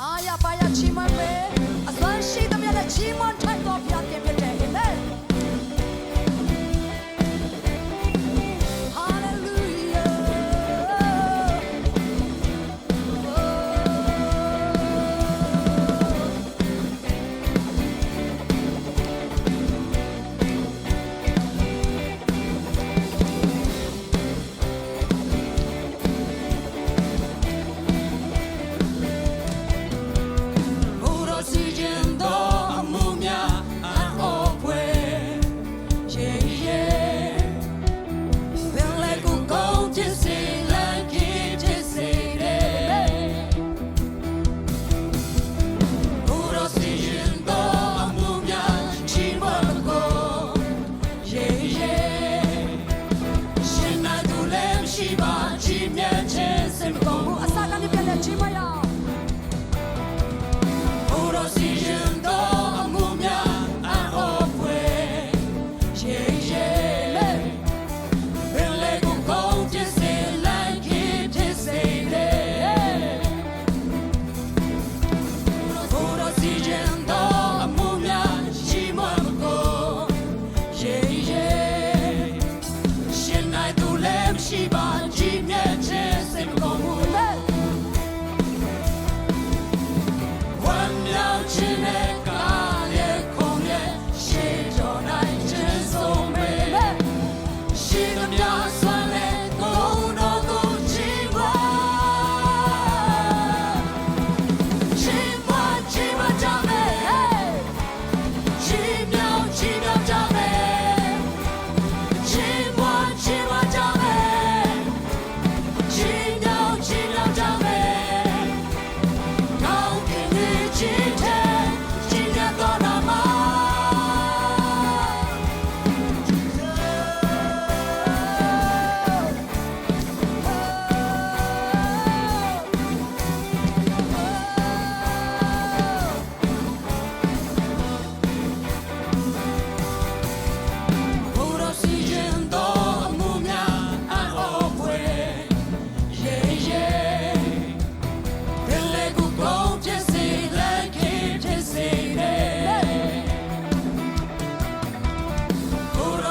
အာရပါရချီးမွမ်းမယ်အစွမ်းရှိသမျှနဲ့ချီးမွမ်းထိုက်တော်ဘုရားသခင်ဖြစ်တယ်